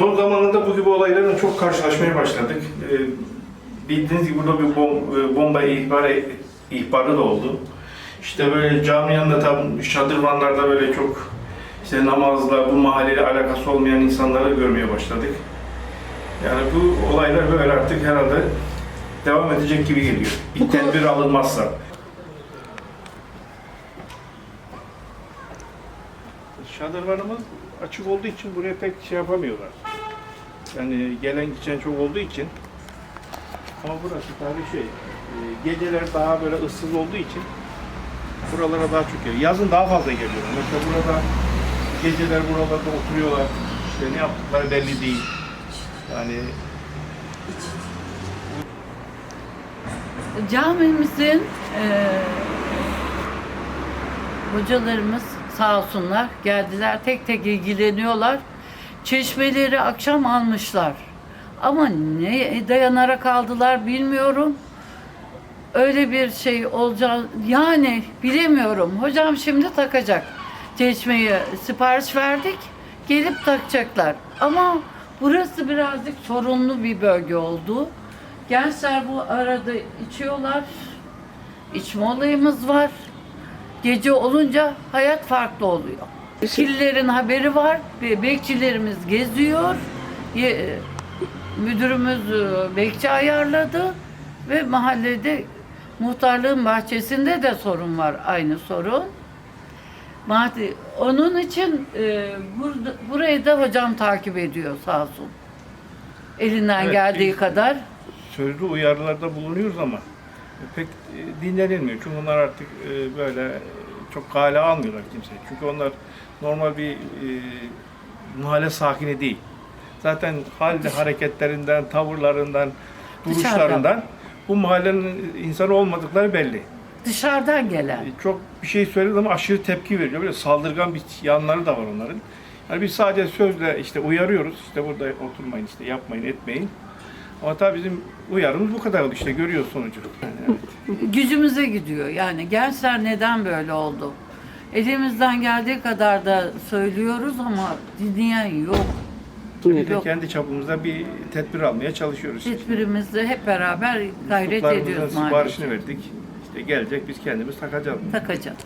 Son zamanlarda bu gibi olaylarla çok karşılaşmaya başladık. Ee, bildiğiniz gibi burada bir bom- e, bomba ihbarı, ihbarı da oldu. İşte böyle cami yanında tam şadırvanlarda böyle çok işte namazla bu mahalleyle alakası olmayan insanları görmeye başladık. Yani bu olaylar böyle artık herhalde devam edecek gibi geliyor. Bir tedbir alınmazsa. Şadırvanımız açık olduğu için buraya pek şey yapamıyorlar. Yani gelen geçen çok olduğu için. Ama burası tabii şey, e, geceler daha böyle ıssız olduğu için buralara daha çok geliyor. Yazın daha fazla geliyorlar. Mesela burada geceler buralarda oturuyorlar. İşte ne yaptıkları belli değil. Yani Camimizin eee hocalarımız sağ olsunlar geldiler tek tek ilgileniyorlar. Çeşmeleri akşam almışlar. Ama ne dayanarak aldılar bilmiyorum. Öyle bir şey olacak yani bilemiyorum. Hocam şimdi takacak. Çeşmeyi sipariş verdik. Gelip takacaklar. Ama burası birazcık sorunlu bir bölge oldu. Gençler bu arada içiyorlar. İçme olayımız var. Gece olunca hayat farklı oluyor. Killerin haberi var. Be- Bekçilerimiz geziyor. Ye- Müdürümüz e, bekçi ayarladı ve mahallede muhtarlığın bahçesinde de sorun var aynı sorun. Onun için e, burada, burayı da hocam takip ediyor sağ olsun. Elinden Evet, geldiği kadar. sözlü uyarılarda bulunuyoruz ama pek e, dinlenilmiyor. Çünkü onlar artık e, böyle e, çok kale almıyorlar kimse. Çünkü onlar normal bir e, mahalle sakini değil. Zaten halde hareketlerinden, tavırlarından, duruşlarından bu mahallenin insanı olmadıkları belli. Dışarıdan gelen. E, Çok bir şey söylediği zaman aşırı tepki veriyor. Böyle saldırgan bir yanları da var onların. Yani biz sadece sözle işte uyarıyoruz. İşte burada oturmayın, işte yapmayın, etmeyin. Ama tabii bizim uyarımız bu kadar oldu işte görüyor sonucu. Yani, evet. gücümüze gidiyor. Yani gençler neden böyle oldu? Elimizden geldiği kadar da söylüyoruz ama dinleyen yok. Biz de kendi çapımızda bir tedbir almaya çalışıyoruz. Tedbirimizi hep beraber gayret ediyoruz siparişini maalesef. verdik. İşte gelecek biz kendimiz takacağız. Takacağız.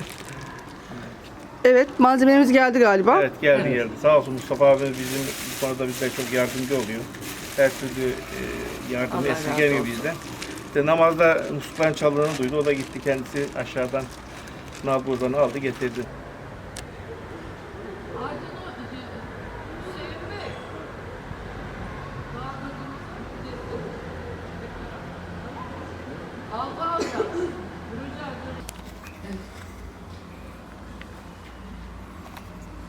Evet malzemelerimiz geldi galiba. Evet geldi geldi. Sağ olsun Mustafa abimiz bizim bu konuda bize çok yardımcı oluyor. Her türlü e, Allah razı esirgemiyor bizden. İşte namazda muslukların çaldığını duydu. O da gitti kendisi aşağıdan nalburdanı aldı getirdi.